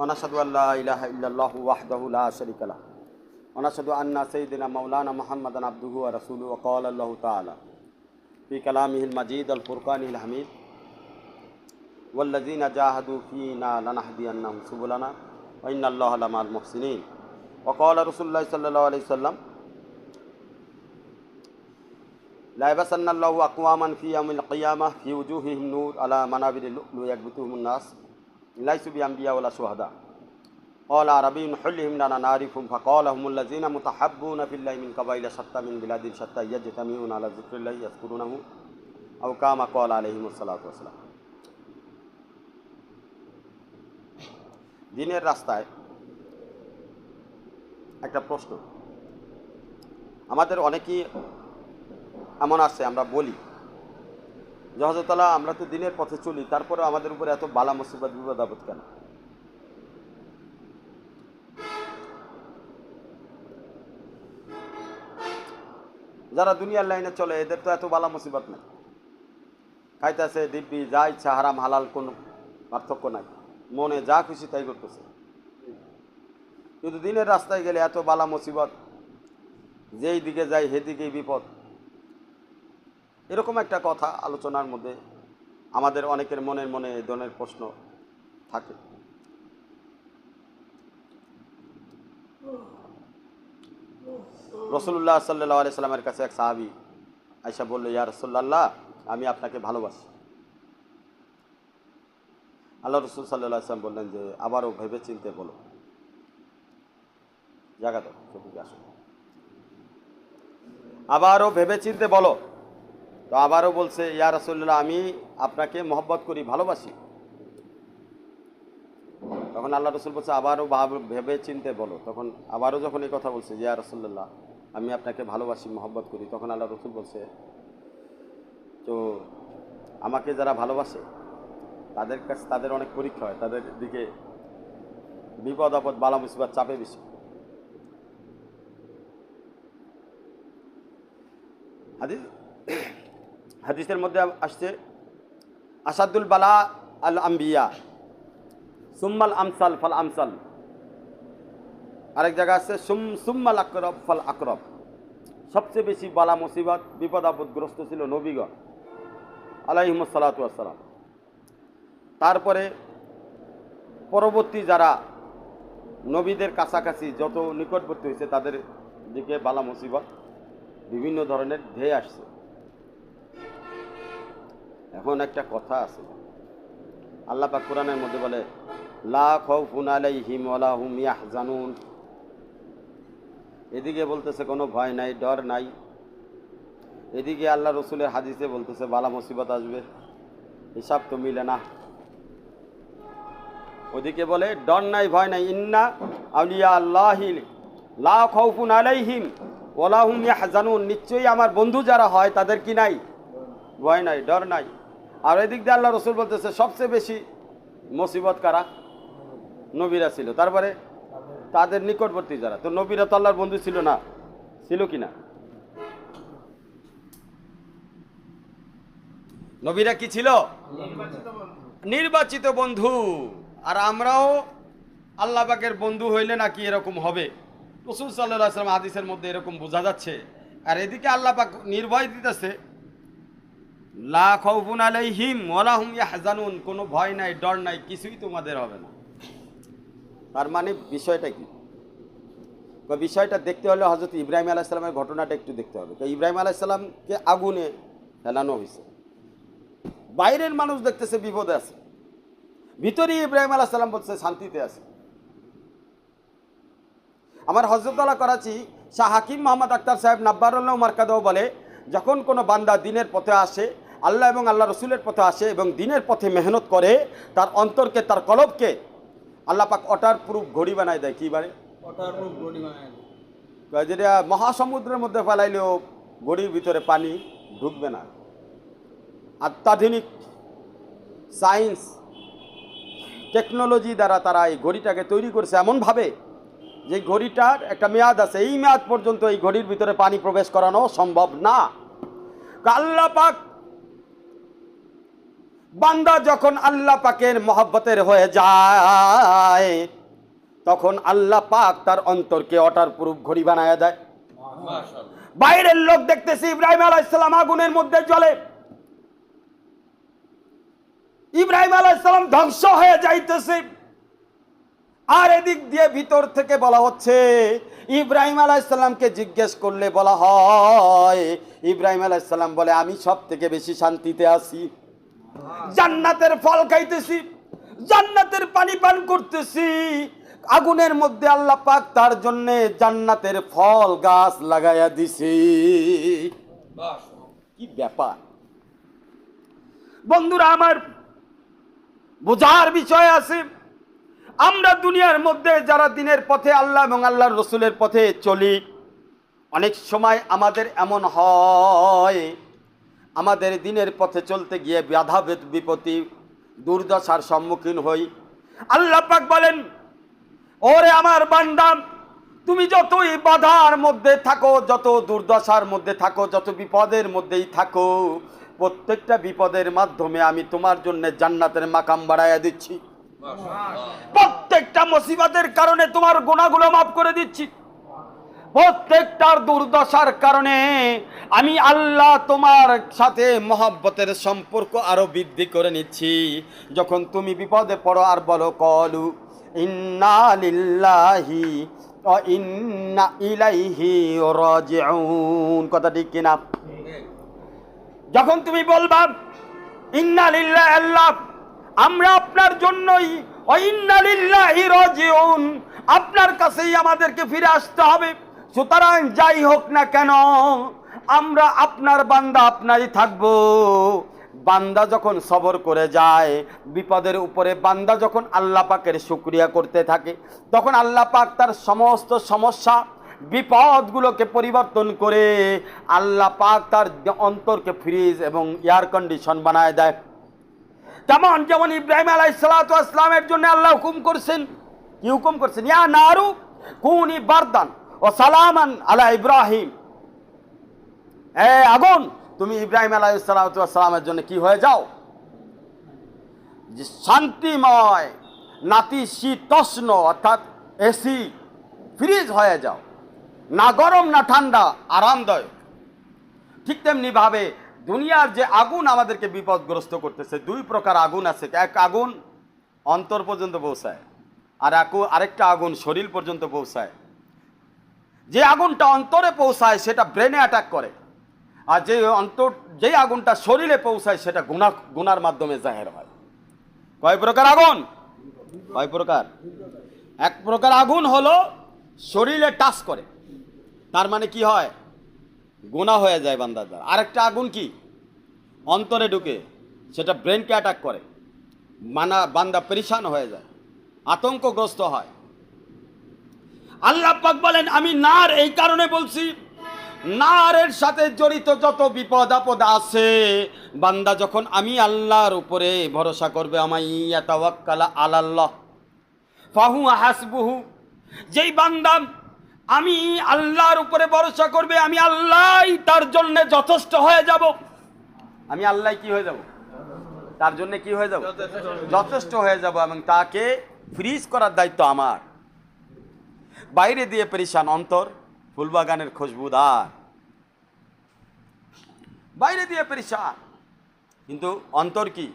ونشهد أن لا إله إلا الله وحده لا شريك له. ونشهد أن سيدنا مولانا محمدا عبده ورسوله. وقال الله تعالى في كلامه المجيد الفرقان الحميد والذين جاهدوا فينا لنهدينهم سبلنا وإن الله لمع المحسنين. وقال رسول الله صلى الله عليه وسلم لا يبسن الله أقواما في يوم القيامة في وجوههم نور على منابر اللؤلؤ يكبتهم الناس. ليسوا بأنبياء ولا شهداء قال عربي حلهم لنا نعرفهم فقال هم الذين متحبون في الله من قبائل شتى من بلاد شتى يجتمعون على ذكر الله يذكرونه أو كما قال عليهم الصلاة والسلام দিনের রাস্তায় একটা প্রশ্ন আমাদের অনেকেই এমন আছে আমরা বলি যে আমরা তো দিনের পথে চলি তারপরে আমাদের উপরে এত বালা মুসিবত, বিপদ, আপদ কেন? যারা দুনিয়ার লাইনে চলে, এদের তো এত বালা মুসিবত নেই। খাইতেছে, দিব্যি, যা ইচ্ছা, হারাম, হালাল, কোনো পার্থক্য নাই। মনে যা খুশি তাই করতেছে। কিন্তু দিনের রাস্তায় গেলে এত বালা মুসিবত, যেই দিকে যাই সেদিকেই বিপদ। এরকম একটা কথা আলোচনার মধ্যে আমাদের অনেকের মনের মনে এই ধরনের প্রশ্ন থাকে। রসুল্লাহ সাল্লাহ আলি সাল্লামের কাছে এক সাহাবি আয়সা বলল, ইয়া রসুল্লাহ আমি আপনাকে ভালোবাসি। আল্লাহ রসুল সাল্লাহ আসলাম বললেন যে, আবারও ভেবে চিনতে বলো জায়গা তো আবারও ভেবে চিনতে বলো। তো আবারও বলছে, ইয়া রসুল্লাহ আমি আপনাকে মহব্বত করি, ভালোবাসি। তখন আল্লাহ রসুল বলছে, আবারও ভাব- ভেবে চিনতে বলো। তখন আবারও যখন এই কথা বলছে ইয়া রসুল্লাহ আমি আপনাকে ভালোবাসি, মহব্বত করি। তখন আল্লাহ রসুল বলছে, তো আমাকে যারা ভালোবাসে, তাদের কাছে, তাদের অনেক পরীক্ষা হয়। তাদের দিকে বিপদ, আপদ, বালা, মুসিবত, চাপে বেশি। হাদিস হাদিসের মধ্যে আসছে, আসাদুল বালা আল আম্বিয়া সুম্মাল আমসাল ফাল আমসাল। আরেক জায়গা আছে সুম, সুম্মাল আকরব ফাল আকরব। সবচেয়ে বেশি বালা মুসিবত, বিপদ আপদগ্রস্ত ছিল নবীগণ আলাইহিমসালাতাম তারপরে পরবর্তী যারা নবীদের কাছাকাছি যত নিকটবর্তী হয়েছে, তাদের দিকে বালা মুসিবত, বিভিন্ন ধরনের ধেয়ে আসছে। এখন একটা কথা আছে। আল্লাহ পাক কোরআনের মধ্যে বলে, লা এদিকে বলতেছে, কোনো ভয় নাই, ডর নাই। এদিকে আল্লাহ রসুলের হাদিসে বলতেছে, বালা মুসিবত আসবে, হিসাব তো মিলে না। ওদিকে বলে, ডর নাই, ভয় নাই, ইন্না আউলিয়া আল্লাহি লা আলাইহিম ওয়ালা হুম ইয়াহজানুন। নিশ্চয়ই আমার বন্ধু যারা হয়, তাদের কি নাই? ভয় নাই, ডর নাই। আর এদিক দিয়ে আল্লাহ রসুল বলতেছে, সবচেয়ে বেশি মুসিবত কারা? নবীরা ছিল। তারপরে তাদের নিকটবর্তী যারা। তো নবীরা তো আল্লাহর বন্ধু ছিল না। ছিল কি না? নবীরা কি ছিল? নির্বাচিত বন্ধু। আর আমরাও আল্লাহ পাকের বন্ধু হইলে নাকি এরকম হবে। রসুল সাল্লাহ আসলাম হাদিসের মধ্যে এরকম বোঝা যাচ্ছে। আর এদিকে আল্লাহ পাক নির্ভয় দিতেছে। লা খাউফুন আলাইহিম ওয়ালা হুম ইয়াহজানুন। কোনো ভয় নাই, ডর নাই, কিছুই তোমাদের হবে না। তার মানে বিষয়টা কি? বিষয়টা দেখতে হলে হজরত ইব্রাহিম আলাইসালামের ঘটনাটা একটু দেখতে হবে। তো ইব্রাহিম আলাইসালামকে আগুনে ফেলানো হয়েছে। বাইরের মানুষ দেখতেছে বিপদে আছে। ভিতরে ইব্রাহিম আলাইসালাম বলছে, শান্তিতে আছে। আমার হজরতলা করাচি শাহ হাকিম মোহাম্মদ আক্তার সাহেব নাব্বারুল্লাহ মার্কাদাও বলে, যখন কোনো বান্দা দিনের পথে আসে আল্লাহ এবং আল্লাহ রসুলের পথে আসে এবং দিনের পথে মেহনত করে তার অন্তরকে তার কলবকে আল্লাহ পাক অটার প্রুফ ঘড়ি বানায় দেয়। কী বারে বানায় যেটা মহাসমুদ্রের মধ্যে ফেলাইলেও গড়ির ভিতরে পানি ঢুকবে না। অত্যাধুনিক সায়েন্স টেকনোলজি দ্বারা তারা এই ঘড়িটাকে তৈরি করছে এমনভাবে যে ঘড়িটার একটা মেয়াদ আছে এই মেয়াদ পর্যন্ত এই ঘড়ির ভিতরে পানি প্রবেশ করানো সম্ভব না। আল্লাহ পাক বান্দা যখন আল্লাহ পাকের মহব্বতের হয়ে যায়, তখন আল্লাহ পাক তার অন্তরকে অটার পুরুপ ঘড়ি বানায় দেয়। বাইরের লোক দেখতেছি ইব্রাহিম আলাইসালাম আগুনের মধ্যে জ্বলে। ইব্রাহিম আলাইসালাম ধ্বংস হয়ে যাইতেছে। আর এদিক দিয়ে ভিতর থেকে বলা হচ্ছে, ইব্রাহিম আলাইসাল্লামকে জিজ্ঞেস করলে বলা হয়, ইব্রাহিম আলাইসাল্লাম বলে, আমি সব থেকে বেশি শান্তিতে আছি। জান্নাতের ফল খাইতেছি, জান্নাতের পানি পান করতেছি। আগুনের মধ্যে আল্লাহ পাক তার জন্য জান্নাতের ফল গাছ লাগাইয়া দিছি। কি ব্যাপার? বন্ধুরা, আমার বোঝার বিষয় আছে। আমরা দুনিয়ার মধ্যে যারা দিনের পথে আল্লাহ এবং আল্লাহর রসুলের পথে চলি, অনেক সময় আমাদের এমন হয় আমাদের দিনের পথে চলতে গিয়ে বাধা বিপত্তি দুর্দশার সম্মুখীন হই। আল্লাহ পাক বলেন ওরে আমার বান্দাম তুমি যতই বাধার মধ্যে থাকো যত দুর্দশার মধ্যে থাকো যত বিপদের মধ্যেই থাকো প্রত্যেকটা বিপদের মাধ্যমে আমি তোমার জন্য জান্নাতের মাকাম বাড়াইয়া দিচ্ছি। প্রত্যেকটা মুসিবতের কারণে তোমার গুণাগুলো মাফ করে দিচ্ছি। প্রত্যেকটার দুর্দশার কারণে আমি আল্লাহ তোমার সাথে মহাব্বতের সম্পর্ক আরও বৃদ্ধি করে নিচ্ছি। যখন তুমি বিপদে পড়ো আর বলো, কলু ইন্না লিল্লাহি ও ইন্না ইলাইহি রাজিউন। কথা ঠিক কিনা যখন তুমি বলবা, ইন্না লিল্লাহ আল্লাহ, আমরা আপনার জন্যই ও ইন্না লিল্লাহি রাজিউন, আপনার কাছেই আমাদেরকে ফিরে আসতে হবে। সুতরাং যাই হোক না কেন, আমরা আপনার বান্দা আপনারই থাকব। বান্দা যখন সবর করে যায়, বিপদের উপরে বান্দা যখন আল্লাহ পাকের শুক্রিয়া করতে থাকে, তখন আল্লাহ পাক তার সমস্ত সমস্যা, বিপদগুলোকে পরিবর্তন করে আল্লাহ পাক তার অন্তরকে ফ্রিজ এবং এয়ার কন্ডিশন বানায় দেয়। কেমন যেমন ইব্রাহিম আলাই সালাতামের জন্য আল্লাহ হুকুম করছেন। কি হুকুম করছেন? ইয়া নারু কুনি বারদান। ও সালামান আলা ইব্রাহিম। এ আগুন, তুমি ইব্রাহিম আলাই সালাতামের জন্য কি হয়ে যাও? যে শান্তিময় নাতি শীতষ্ণ, অর্থাৎ এসি, ফ্রিজ হয়ে যাও। না গরম, না ঠান্ডা, আরামদায়ক। ঠিক তেমনি ভাবে দুনিয়ার যে আগুন আমাদেরকে বিপদগ্রস্ত করতেছে, দুই প্রকার আগুন আছে। এক আগুন অন্তর পর্যন্ত পৌঁছায়, আর আরেকটা আগুন শরীর পর্যন্ত পৌঁছায়। যে আগুনটা অন্তরে পৌঁছায়, সেটা ব্রেনে অ্যাটাক করে। আর যে অন্তর, যেই আগুনটা শরীরে পৌঁছায়, সেটা গুণা গুনার মাধ্যমে জাহের হয়। কয় প্রকার আগুন? কয় প্রকার? এক প্রকার আগুন হলো শরীরে টাচ করে। তার মানে কি হয়? গোনা হয়ে যায় বান্দার দ্বারা। আরেকটা আগুন কি? অন্তরে ঢুকে, সেটা ব্রেনকে অ্যাটাক করে। মানা, বান্দা পরিশান হয়ে যায়। আতঙ্কগ্রস্ত হয়। আল্লাহ পাক বলেন, আমি নার এই কারণে বলছি, নারের সাথে জড়িত যত বিপদ আপদ আছে, বান্দা যখন আমি আল্লাহর উপরে ভরসা করবে আমাই ইয়াতাওয়াক্কালা আলাল্লাহ। ফাহু হাসবুহু। যেই বান্দা আমি আল্লাহর উপরে ভরসা করবে, আমি আল্লাহ তার জন্য যথেষ্ট হয়ে যাব। আমি আল্লাহ কি হয়ে যাব? তার জন্য কি হয়ে যাব? যথেষ্ট হয়ে যাব এবং তাকে ফ্রিজ করার দায়িত্ব আমার। বাইরে দিয়ে পরিশান অন্তর, ফুলবাগানের খুশবুদার। বাইরে দিয়ে পরিশান। কিন্তু অন্তর কি?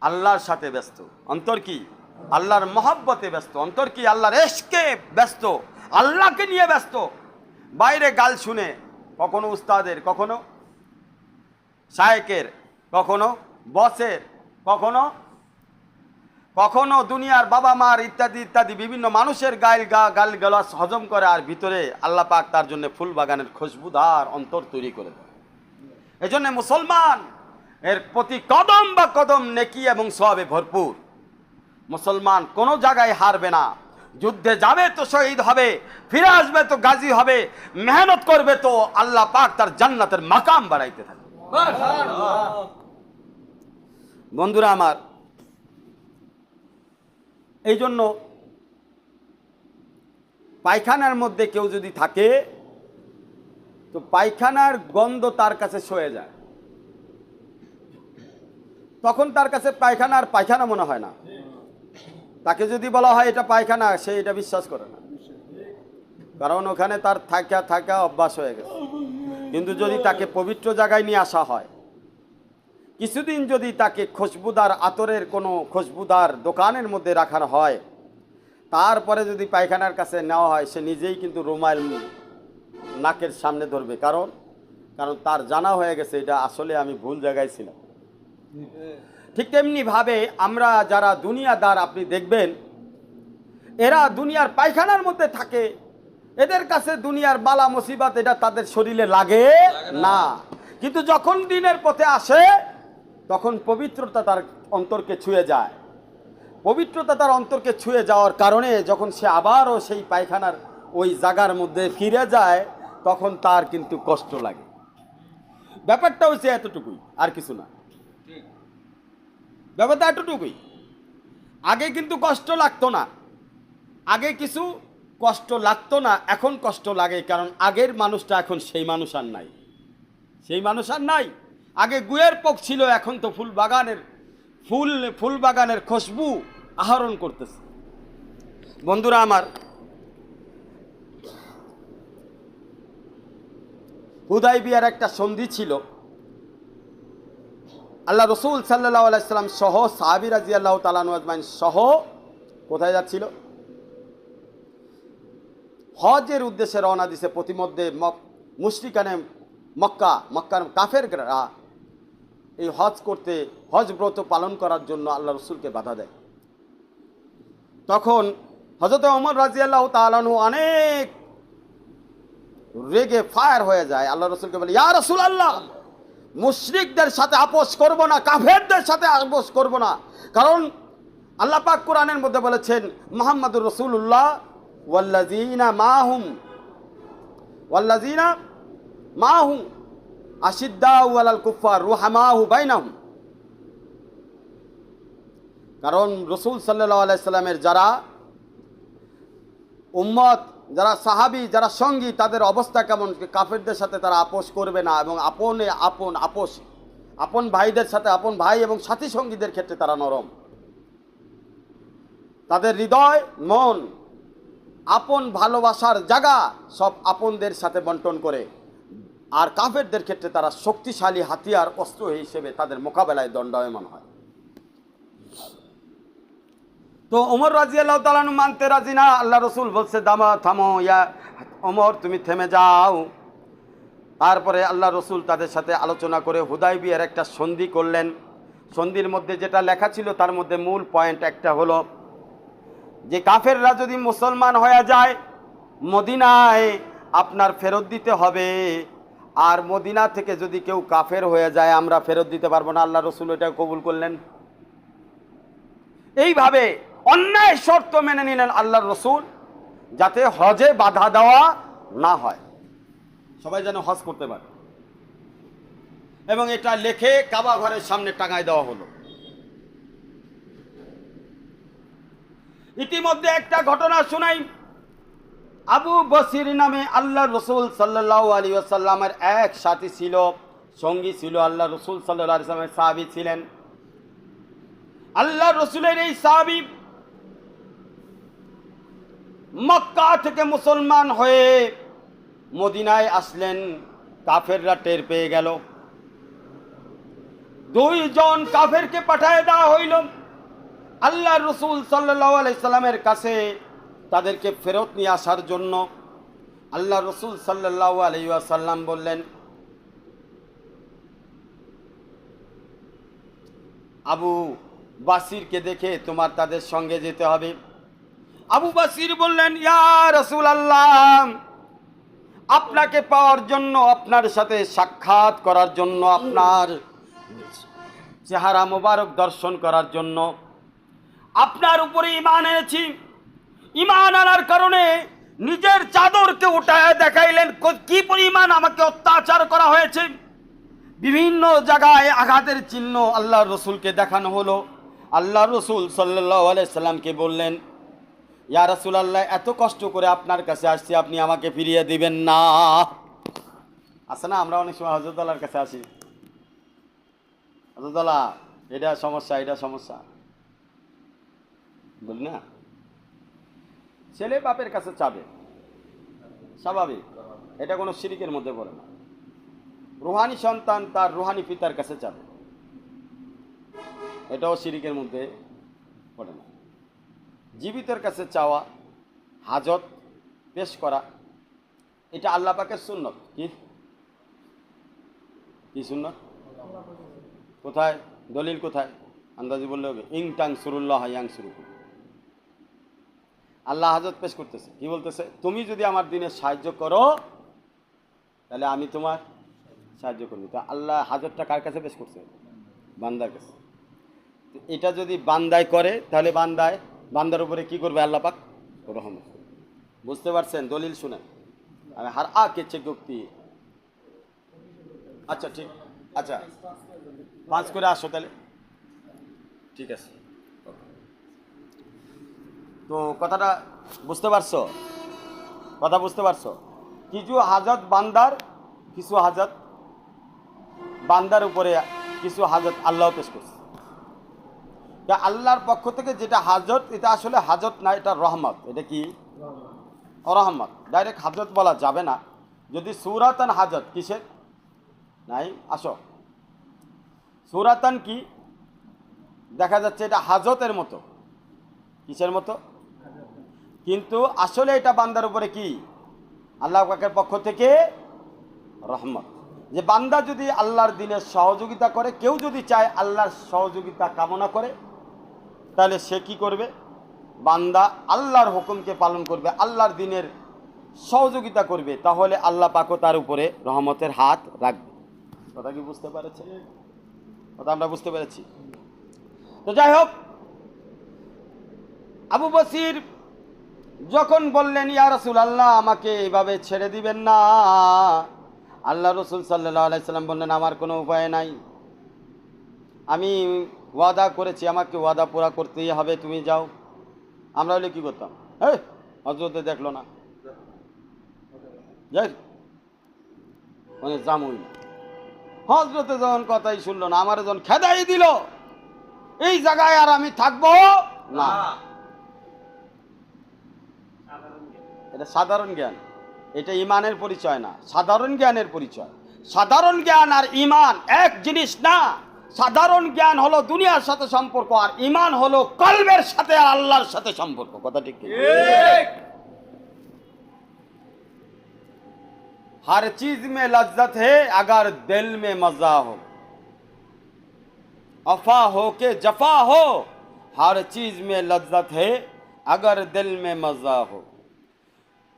আল্লাহর সাথে ব্যস্ত। অন্তর কি? আল্লাহর মহব্বতে ব্যস্ত। অন্তর কি? আল্লাহর এশকে ব্যস্ত। আল্লাহকে নিয়ে ব্যস্ত। বাইরে গাল শুনে কখনো উস্তাদের, কখনো শায়েকের, কখনো বসের, কখনো কখনো দুনিয়ার বাবা মার ইত্যাদি ইত্যাদি বিভিন্ন মানুষের গাইল গা, গাল গালাস হজম করে আর ভিতরে আল্লাহ পাক তার জন্য ফুল বাগানের খুশবুদার অন্তর তৈরি করে দেয়। এজন্য মুসলমান এর প্রতি কদম বা কদম নেকি এবং সবে ভরপুর। মুসলমান কোনো জায়গায় হারবে না। যুদ্ধে যাবে তো শহীদ হবে, ফিরে আসবে তো গাজী হবে, মেহনত করবে তো আল্লাহ পাক তার জান্নাতের মাকাম বাড়াইতে থাকবে। বন্ধুরা আমার এই জন্য পায়খানার মধ্যে কেউ যদি থাকে, তো পায়খানার গন্ধ তার কাছে সয়ে যায়। তখন তার কাছে পায়খানা আর পায়খানা মনে হয় না। তাকে যদি বলা হয়, এটা পায়খানা সে এটা বিশ্বাস করে না। কারণ ওখানে তার থাকা থাকা অভ্যাস হয়ে গেছে। কিন্তু যদি তাকে পবিত্র জায়গায় নিয়ে আসা হয় কিছুদিন যদি তাকে খুশবুদার আতরের কোনো খুশবুদার দোকানের মধ্যে রাখার হয় তারপরে যদি পায়খানার কাছে নেওয়া হয় সে নিজেই কিন্তু রুমাইল নাকের সামনে ধরবে। কারণ কারণ তার জানা হয়ে গেছে এটা আসলে আমি ভুল জায়গায় ছিলাম। ঠিক তেমনিভাবে আমরা যারা দুনিয়াদার আপনি দেখবেন এরা দুনিয়ার পায়খানার মধ্যে থাকে। এদের কাছে দুনিয়ার বালা মুসিবত এটা তাদের শরীরে লাগে না। কিন্তু যখন দিনের পথে আসে তখন পবিত্রতা তার অন্তরকে ছুঁয়ে যায়। পবিত্রতা তার অন্তরকে ছুঁয়ে যাওয়ার কারণে যখন সে আবারও সেই পায়খানার ওই জাগার মধ্যে ফিরে যায়, তখন তার কিন্তু কষ্ট লাগে। ব্যাপারটা হচ্ছে এতটুকুই, আর কিছু না। ব্যাপারটা এতটুকুই। আগে কিন্তু কষ্ট লাগতো না। আগে কিছু কষ্ট লাগতো না, এখন কষ্ট লাগে, কারণ আগের মানুষটা এখন সেই মানুষ আর নাই। সেই মানুষ আর নাই। আগে গুয়ের পোক ছিল, এখন তো ফুল বাগানের, ফুল ফুল বাগানের খুশবু আহরণ করতেছে। বন্ধুরা আমার হুদাই বিয়ার একটা সন্ধি ছিল। আল্লাহ রসুল সাল্লাহ আলাইসাল্লাম সহ সাহাবি রাজি আল্লাহ তালানুজমান সহ কোথায় যাচ্ছিল? হজের উদ্দেশ্যে রওনা দিছে প্রতিমধ্যে মুশরিকানে মক্কা, মক্কার কাফেররা এই হজ করতে, হজ ব্রত পালন করার জন্য আল্লাহ রসুলকে বাধা দেয়। তখন হজরত ওমর রাজি আল্লাহ তালানু অনেক রেগে ফায়ার হয়ে যায়। আল্লাহ রসুলকে বলে, ইয়া রসুল আল্লাহ মুশরিকদের সাথে আপোষ করব না, কাফেরদের সাথে আপোষ করব না। কারণ আল্লাহ পাক কোরআনের মধ্যে বলেছেন, মোহাম্মদুর রসুল্লাহ ওয়াল্লাজিনা মাহুম ওয়াল্লাজিনা মাহুম রুহামাহু কারণ রসুল আলাইসাল্লামের যারা উম্মত, যারা সাহাবি, যারা সঙ্গী, তাদের অবস্থা কেমন? কাফেরদের সাথে তারা আপোষ করবে না এবং আপনে আপন আপোষ, আপন ভাইদের সাথে আপন ভাই এবং সাথী সঙ্গীদের ক্ষেত্রে তারা নরম। তাদের হৃদয়, মন, আপন ভালোবাসার জায়গা সব আপনদের সাথে বন্টন করে। আর কাফেরদের ক্ষেত্রে তারা শক্তিশালী হাতিয়ার, অস্ত্র হিসেবে তাদের মোকাবেলায় দণ্ডায়মান হয়। তো ওমর রাজি আল্লাহ তালানু মানতে রাজি না? আল্লাহ রসুল বলছে, দামা, থামো, ইয়া ওমর, তুমি থেমে যাও। তারপরে আল্লাহ রসুল তাদের সাথে আলোচনা করে হুদাই বিয়ের একটা সন্ধি করলেন। সন্ধির মধ্যে যেটা লেখা ছিল, তার মধ্যে মূল পয়েন্ট একটা হলো যে, কাফেররা যদি মুসলমান হয়ে যায়, মদিনায় আপনার ফেরত দিতে হবে। আর মদিনা থেকে যদি কেউ কাফের হয়ে যায়, আমরা ফেরত দিতে পারব না। আল্লাহ রসুল এটা কবুল করলেন। এইভাবে অন্যায় শর্ত মেনে নিলেন আল্লাহ রসুল, যাতে হজে বাধা দেওয়া না হয়। সবাই যেন হজ করতে পারে। এবং এটা লেখে কাবা ঘরের সামনে টাঙায় দেওয়া হলো। ইতিমধ্যে একটা ঘটনা শুনাই। আবু বসির নামে আল্লাহ রসুল সাল্লাহ আলী আসাল্লামের এক সাথী ছিল, সঙ্গী ছিল আল্লাহ রসুল সাল্লাহ আলি সাল্লামের সাহাবি ছিলেন। আল্লাহ রসুলের এই সাহাবি মক্কা থেকে মুসলমান হয়ে মদিনায় আসলেন, কাফেররা টের পেয়ে গেল। দুইজন কাফেরকে পাঠায় দেওয়া হইল। আল্লাহ রসুল সাল্লাহ আলাইসাল্লামের কাছে তাদেরকে ফেরত নিয়ে আসার জন্য আল্লাহ রসুল সাল্লাহ আলাইসাল্লাম বললেন, আবু বাসিরকে দেখে তোমার তাদের সঙ্গে যেতে হবে। আবু বাসির বললেন, ইয়া রসুল আল্লাহ আপনাকে পাওয়ার জন্য, আপনার সাথে সাক্ষাৎ করার জন্য, আপনার চেহারা মোবারক দর্শন করার জন্য, আপনার উপরে ইমান এনেছি। ইমান আনার কারণে নিজের চাদরকে উঠায় দেখাইলেন, কি পরিমাণ আমাকে অত্যাচার করা হয়েছে? বিভিন্ন জায়গায় আঘাতের চিহ্ন আল্লাহ রসুলকে দেখানো হলো। আল্লাহ রসুল সাল্লাহ আলাইসাল্লামকে বললেন, ইয়া রসুল আল্লাহ এত কষ্ট করে আপনার কাছে আসছি, আপনি আমাকে ফিরিয়ে দিবেন না। আছে না, আমরা অনেক সময় হজরতালার কাছে আসি। হজরতালা এটা সমস্যা এটা সমস্যা। বুঝলি না? ছেলে বাপের কাছে চাবে। স্বাভাবিক। এটা কোনো শিরিকের মধ্যে পড়ে না। রুহানি সন্তান তার রুহানি পিতার কাছে চাবে। এটাও শিরিকের মধ্যে পড়ে না। জীবিতের কাছে চাওয়া, হাজত, পেশ করা, এটা আল্লাহ পাকের সুন্নত। কি? কি সুন্নত? কোথায়? দলিল কোথায়? আন্দাজি বললে হবে। ইং টাং সুরুল্লাহ, ইয়াং সুরু আল্লাহ হাজত পেশ করতেছে। কি বলতেছে? তুমি যদি আমার দিনে সাহায্য করো, তাহলে আমি তোমার সাহায্য করব। তো আল্লাহ হাজতটা কার কাছে পেশ করছে? বান্দার কাছে। এটা যদি বান্দায় করে, তাহলে বান্দায় বান্দার উপরে কি করবে আল্লাহ পাক? রহমত। বুঝতে পারছেন? দলিল শুনেন। আমি হার আ কেছে গুপ্তি আচ্ছা ঠিক। আচ্ছা পাঁচ করে আসো তাহলে। ঠিক আছে। তো কথাটা বুঝতে পারছ? কথা বুঝতে পারছ? কিছু হাজত বান্দার, কিছু হাজত বান্দার উপরে কিছু হাজত আল্লাহ পেশ করছে। আল্লাহর পক্ষ থেকে যেটা হাজত, এটা আসলে হাজত না, এটা রহমত। এটা কি? রহমত ডাইরেক্ট হাজত বলা যাবে না। যদি সুরাতান হাজত, কিসের? নাই, আসো। সুরাতান কি? দেখা যাচ্ছে এটা হাজতের মতো। কিসের মতো? কিন্তু আসলে এটা বান্দার উপরে কি? আল্লাহ পাকের পক্ষ থেকে রহমত। যে বান্দা যদি আল্লাহর দিনের সহযোগিতা করে, কেউ যদি চায় আল্লাহর সহযোগিতা কামনা করে, তাহলে সে কি করবে? বান্দা আল্লাহর হুকুমকে পালন করবে, আল্লাহর দিনের সহযোগিতা করবে, তাহলে আল্লাহ পাকও তার উপরে রহমতের হাত রাখবে। কথা কি বুঝতে পেরেছে? কথা আমরা বুঝতে পেরেছি। তো যাই হোক, আবু বসির যখন বললেন, ইয়া রসুল আল্লাহ আমাকে এইভাবে ছেড়ে দিবেন না। আল্লাহ রসুল সাল্লাহ আলাইসাল্লাম বললেন, আমার কোনো উপায় নাই। আমি ওয়াদা করেছি, আমাকে ওয়াদা পুরা করতেই হবে, তুমি যাও। আমরা হলে কী করতাম? হ্যাঁ হজরতে দেখল না। যাই। মানে জামুই। হজরতে যখন কথাই শুনলো না, আমার যখন খেদাই দিল, এই জায়গায় আর আমি থাকব না। এটা সাধারণ জ্ঞান এটা ইমানের পরিচয় না সাধারণ জ্ঞানের পরিচয় সাধারণ জ্ঞান আর ইমান এক জিনিস না সাধারণ জ্ঞান হলো দুনিয়ার সাথে সম্পর্ক আর ইমান হলো কলবের সাথে আর আল্লাহর সাথে সম্পর্ক কথা ঠিক কি? हर चीज में लज्जत है अगर दिल में मजा हो अफा हो के जफा हो हर चीज में लज्जत है अगर दिल में मजा हो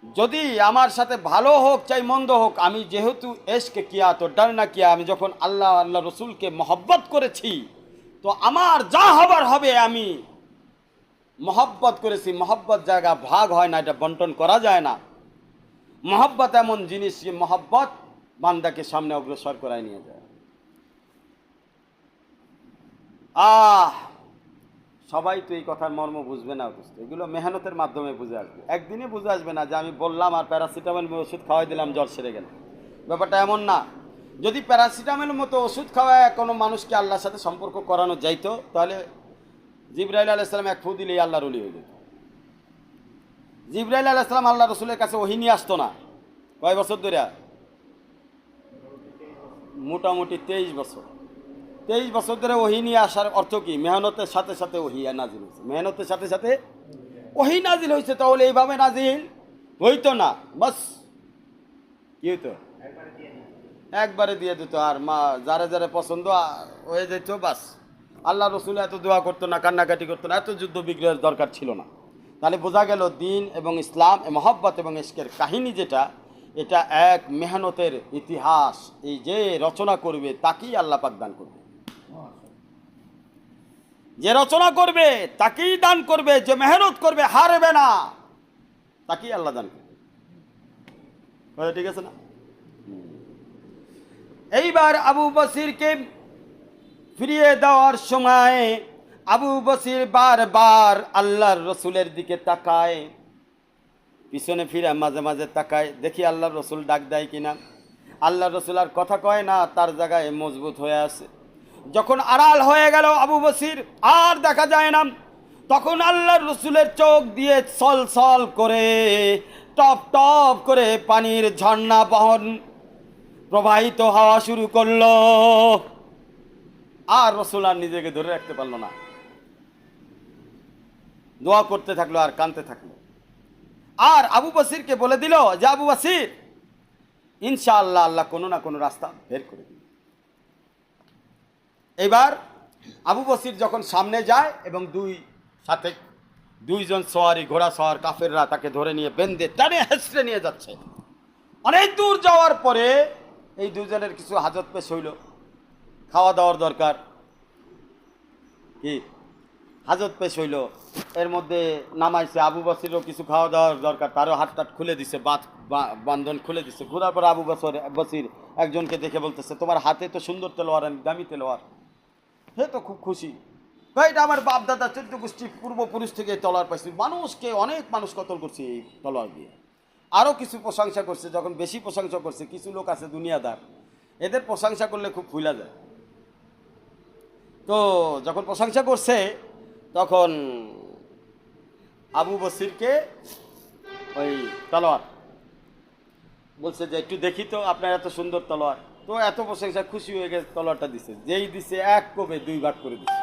যদি আমার সাথে ভালো হোক চাই মন্দ হোক, আমি যেহেতু এসকে কিয়া, তো ডার না কিয়া, আমি যখন আল্লাহ আল্লাহ রসুলকে মহব্বত করেছি, তো আমার যা হবার হবে আমি মহব্বত করেছি। মহব্বত জায়গা ভাগ হয় না, এটা বন্টন করা যায় না। মহব্বত এমন জিনিস যে মহব্বত বান্দাকে সামনে অগ্রসর করায় নিয়ে যায়। আহ! সবাই তো এই কথার মর্ম বুঝবে না বুঝতে এগুলো মেহনতের মাধ্যমে বুঝে আসবে। একদিনে বুঝে আসবে না যে আমি বললাম আর প্যারাসিটামল ওষুধ খাওয়াই দিলাম, জ্বর সেরে গেল। ব্যাপারটা এমন না। যদি প্যারাসিটামলের মতো ওষুধ খাওয়ায় কোনো মানুষকে আল্লাহর সাথে সম্পর্ক করানো যাইতো, তাহলে জিব্রাইল আলাইসালাম এক ফু দিলেই আল্লাহর উলি হয়ে যেত। জিব্রাইল আলাইসালাম আল্লাহ রসুলের কাছে ওহি নিয়ে আসতো না। কয় বছর ধরে মোটামুটি তেইশ বছর। তেইশ বছর ধরে ওহি নিয়ে আসার অর্থ কি? মেহনতের সাথে সাথে ওহি নাজিল হয়েছে। মেহনতের সাথে সাথে ওহি নাজিল হয়েছে, তাহলে এইভাবে নাজিল হইতো না। বাস, কি হইতো? একবারে দিয়ে দিত। আর মা, যারা যারা পছন্দ হয়ে যেত, বাস। আল্লাহ রসুল এত দোয়া করতো না, কান্নাকাটি করতো না, এত যুদ্ধ বিগ্রহের দরকার ছিল না। তাহলে বোঝা গেল দিন এবং ইসলাম মহব্বত এবং ইস্কের কাহিনী যেটা, এটা এক মেহনতের ইতিহাস। এই যে রচনা করবে, তাকেই আল্লাহ পাক দান করবে। যে রচনা করবে, তাকেই দান করবে, যে মেহনত করবে, হারবে না। তাকেই আল্লাহ দান করবে। ঠিক আছে না? এইবার আবু বসিরকে ফিরিয়ে দেওয়ার সময় আবু বসির বারবার আল্লাহর রসুলের দিকে তাকায়, পিছনে ফিরে মাঝে মাঝে তাকায়। দেখি আল্লাহর রসুল ডাক দেয় কিনা। আল্লাহর রসুল আর কথা কয় না, তার জায়গায় মজবুত হয়ে আছে। যখন আড়াল হয়ে গেল আবু বসির, আর দেখা যায় না। তখন আল্লাহর রসুলের চোখ দিয়ে সল সল করে, টপ টপ করে পানির ঝর্ণা বহন প্রবাহিত হওয়া শুরু করল। আর রসুল আর নিজেকে ধরে রাখতে পারল না। দোয়া করতে থাকল আর কানতে থাকল। আর আবু বসিরকে বলে দিল যে, আবু বসির, ইনশাআল্লাহ আল্লাহ কোনো না কোনো রাস্তা বের করে দিবে। এবার আবু বসির যখন সামনে যায় এবং দুই সাথে দুইজন সোয়ারি, ঘোড়া সোয়ার কাফেররা তাকে ধরে নিয়ে বেঁধে টানে হেসড়ে নিয়ে যাচ্ছে। অনেক দূর যাওয়ার পরে এই দুজনের কিছু হাজত পেশ হইল। খাওয়া দাওয়ার দরকার। কি? হাজত পেশ হইল। এর মধ্যে নামাইছে আবু বসিরও কিছু খাওয়া দাওয়ার দরকার। তারও হাত টাট খুলে দিছে বাঁধ বান্ধন খুলে দিছে। ঘোরার পর আবু বসর, বসির একজনকে দেখে বলতেছে, তোমার হাতে তো সুন্দর তেলোয়ার দামি তেলোয়ার। হে তো খুব খুশি। ভাই, এটা আমার বাপ দাদা চোদ্দ গোষ্ঠী পূর্বপুরুষ থেকে তলোয়ার পাইছি। মানুষকে অনেক মানুষ কতল করছে এই তলোয়ার দিয়ে। আরও কিছু প্রশংসা করছে যখন বেশি প্রশংসা করছে কিছু লোক আছে দুনিয়াদার। এদের প্রশংসা করলে খুব ফুলা যায়। তো যখন প্রশংসা করছে তখন আবু বসিরকে ওই তলোয়ার বলছে যে একটু দেখি তো আপনার এত সুন্দর তলোয়ার। তো এত প্রশংসা খুশি হয়ে গেছে, তলোয়ারটা দিছে। যেই দিছে, এক কবে দুই ভাগ করে দিছে।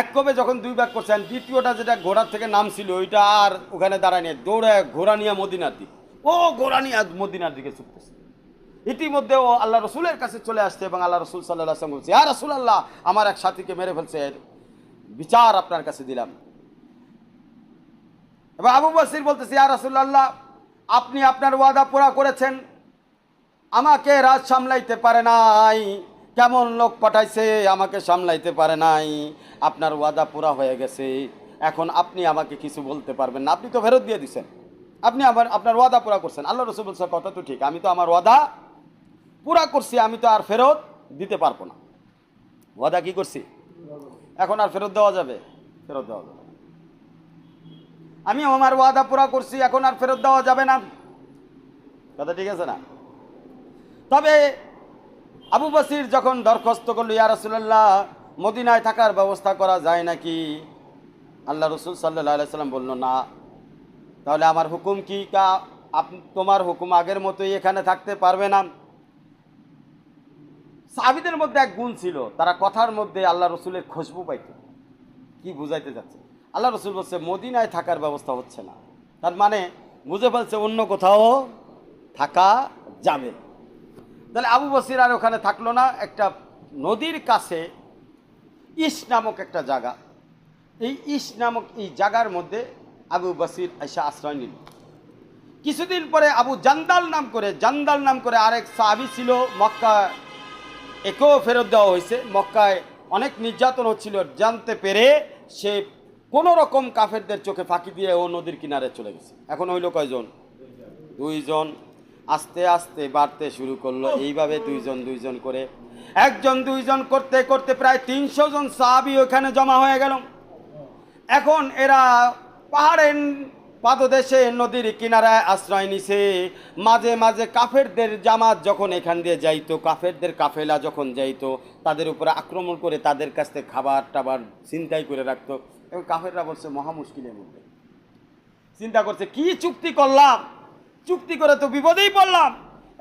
এক কবে যখন দুই ভাগ করছেন দ্বিতীয়টা যেটা ঘোড়ার থেকে নাম ছিল ওইটা আর ওখানে দাঁড়ায় নিয়ে দৌড়ে ঘোড়া নিয়ে মদিনার দিক ও ঘোড়া নিয়ে মদিনার দিকে ছুটতেছে। ইতিমধ্যে ও আল্লাহ রসুলের কাছে চলে আসছে এবং আল্লাহ রসুল সাল্লাহ আসলাম বলছে আর রসুল আল্লাহ আমার এক সাথীকে মেরে ফেলছে। বিচার আপনার কাছে দিলাম। এবার আবু বসির বলতেছে আর রসুল্লাহ আপনি আপনার ওয়াদা পুরা করেছেন। আমাকে রাজ সামলাইতে পারে নাই। কেমন লোক পাঠাইছে, আমাকে সামলাইতে পারে নাই। আপনার ওয়াদা পুরা হয়ে গেছে। এখন আপনি আমাকে কিছু বলতে পারবেন না। আপনি তো ফেরত দিয়ে দিছেন। আপনি আবার আপনার ওয়াদা পুরা করছেন। আল্লাহ রসুল বলছে, কথা তো ঠিক। আমি তো আমার ওয়াদা পুরা করছি। আমি তো আর ফেরত দিতে পারব না। ওয়াদা কি করছি? এখন আর ফেরত দেওয়া যাবে? ফেরত দেওয়া যাবে। আমি আমার ওয়াদা পুরা করছি। এখন আর ফেরত দেওয়া যাবে না। কথা ঠিক আছে না? তবে আবু বসির যখন দরখাস্ত করল, ইয়া রাসূলুল্লাহ, মদিনায় থাকার ব্যবস্থা করা যায় নাকি? আল্লাহ রসুল সাল্লাহ সাল্লাম বলল, না। তাহলে আমার হুকুম কি? কা, আপ- তোমার হুকুম আগের মতোই এখানে থাকতে পারবে না। সাহাবিদের মধ্যে এক গুণ ছিল। তারা কথার মধ্যে আল্লাহ রসুলের খুশবু পাইত। কি বুঝাইতে যাচ্ছে আল্লাহ রসুল বলছে, মদিনায় থাকার ব্যবস্থা হচ্ছে না। তার মানে বুঝে ফেলছে অন্য কোথাও থাকা যাবে। তাহলে আবু বসির আর ওখানে থাকল না, একটা নদীর কাছে ইস নামক একটা জায়গা। এই ইস নামক এই জায়গার মধ্যে আবু বসির এসে আশ্রয় নিল। কিছুদিন পরে আবু জান্দাল নাম করে, জান্দাল নাম করে আরেক সাহাবি ছিল মক্কা একেও ফেরত দেওয়া হয়েছে। মক্কায় অনেক নির্যাতন হচ্ছিল, জানতে পেরে সে কোনো রকম কাফেরদের চোখে ফাঁকি দিয়ে ও নদীর কিনারে চলে গেছে। এখন হইল কয়জন? দুইজন। আস্তে আস্তে বাড়তে শুরু করল। এইভাবে দুইজন দুইজন করে। একজন দুইজন করতে করতে প্রায় তিনশো জন সাহাবি ওখানে জমা হয়ে গেল। এখন এরা পাহাড়ের পাদদেশে নদীর কিনারায় আশ্রয় নিছে। মাঝে মাঝে কাফেরদের জামাত যখন এখান দিয়ে যাইতো কাফেরদের কাফেলা যখন যাইতো তাদের উপরে আক্রমণ করে তাদের কাছ থেকে খাবার টাবার চিন্তাই করে রাখতো। এবং কাফেররা বলছে মহা মুশকিলের মধ্যে। চিন্তা করছে কি চুক্তি করলাম? চুক্তি করে তো বিপদেই পড়লাম।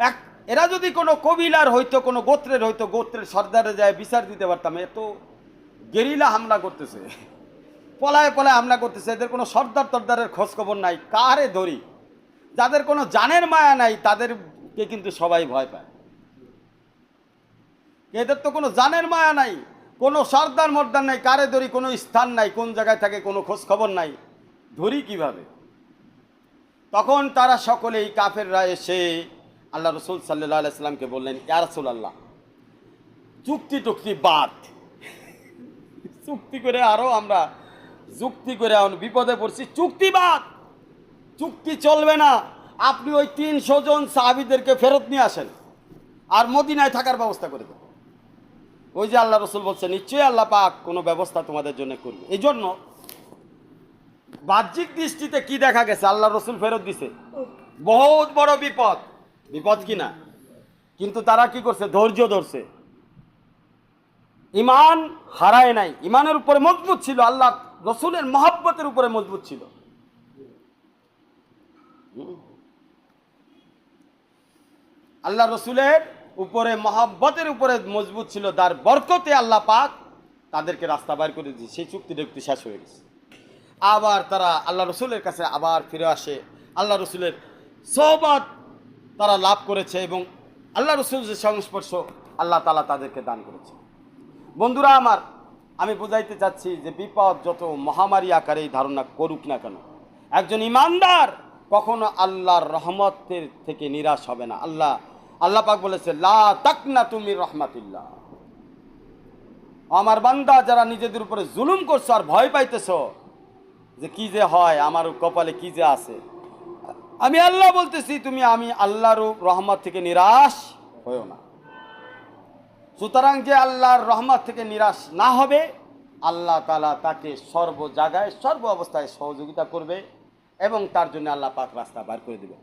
এক, এরা যদি কোনো কবিলার হইতো, কোনো গোত্রের হইতো, গোত্রের সর্দারে যায় বিচার দিতে পারতাম এত গেরিলা হামলা করতেছে। পলায় পলায় হামলা করতেছে, এদের কোনো সর্দার তর্দারের খোঁজ খবর নাই কারে ধরি? যাদের কোনো জানের মায়া নাই, তাদেরকে কিন্তু সবাই ভয় পায়। এদের তো কোনো জানের মায়া নাই, কোনো সর্দার মর্দার নাই, কারে ধরি, কোনো স্থান নাই, কোন জায়গায় থাকে, কোনো খোঁজখবর নাই। ধরি কীভাবে? তখন তারা সকলেই কাফেররা এসে আল্লাহ রসুল সাল্লাহ আলাইসাল্লামকে বললেন, ইয়া রসুল আল্লাহ চুক্তি টুক্তি বাদ। চুক্তি করে আরও আমরা যুক্তি করে এখন বিপদে পড়ছি চুক্তি বাদ চুক্তি চলবে না। আপনি ওই তিনশো জন সাহাবিদেরকে ফেরত নিয়ে আসেন আর মদিনায় থাকার ব্যবস্থা করে দেবেন ওই যে আল্লাহ রসুল বলছে নিশ্চয়ই আল্লাহ পাক কোনো ব্যবস্থা তোমাদের জন্য করবে। এই জন্য বাহ্যিক দৃষ্টিতে কি দেখা গেছে? আল্লাহ রসুল ফেরত দিছে। বহুত বড় বিপদ। বিপদ কি না? কিন্তু তারা কি করছে? ধৈর্য ধরছে। ইমান হারায় নাই। ইমানের উপরে মজবুত ছিল আল্লাহ। রসুলের মহাব্বতের উপরে মজবুত ছিল। আল্লাহ রসুলের উপরে, মহাব্বতের উপরে মজবুত ছিল। তার বরকতে আল্লাহ পাক তাদেরকে রাস্তা বাইর করে দিয়েছে। সেই চুক্তিটা একটু শেষ হয়ে গেছে। আবার তারা আল্লাহ রসুলের কাছে আবার ফিরে আসে। আল্লাহ রসুলের সহবাদ তারা লাভ করেছে এবং আল্লাহ রসুল যে সংস্পর্শ, আল্লাহ তালা তাদেরকে দান করেছে। বন্ধুরা আমার, আমি বুঝাইতে চাচ্ছি যে বিপদ যত মহামারী আকারেই ধারণা করুক না কেন, একজন ইমানদার কখনো আল্লাহর রহমতের থেকে নিরাশ হবে না। আল্লাহ আল্লাহ পাক বলেছে, লা তাকনা তুমি রহমাতিল্লাহ। আমার বান্দা, যারা নিজেদের উপরে জুলুম করছ আর ভয় পাইতেছ যে কি যে হয়, আমার কপালে কি যে আছে? আমি আল্লাহ বলতেছি, তুমি, আমি আল্লাহর রহমত থেকে নিরাশ হয়েও না। সুতরাং যে আল্লাহর রহমত থেকে নিরাশ না হবে, আল্লাহ তালা তাকে সর্ব জায়গায়, সর্ব অবস্থায় সহযোগিতা করবে এবং তার জন্য আল্লাহ পাক রাস্তা বার করে দেবে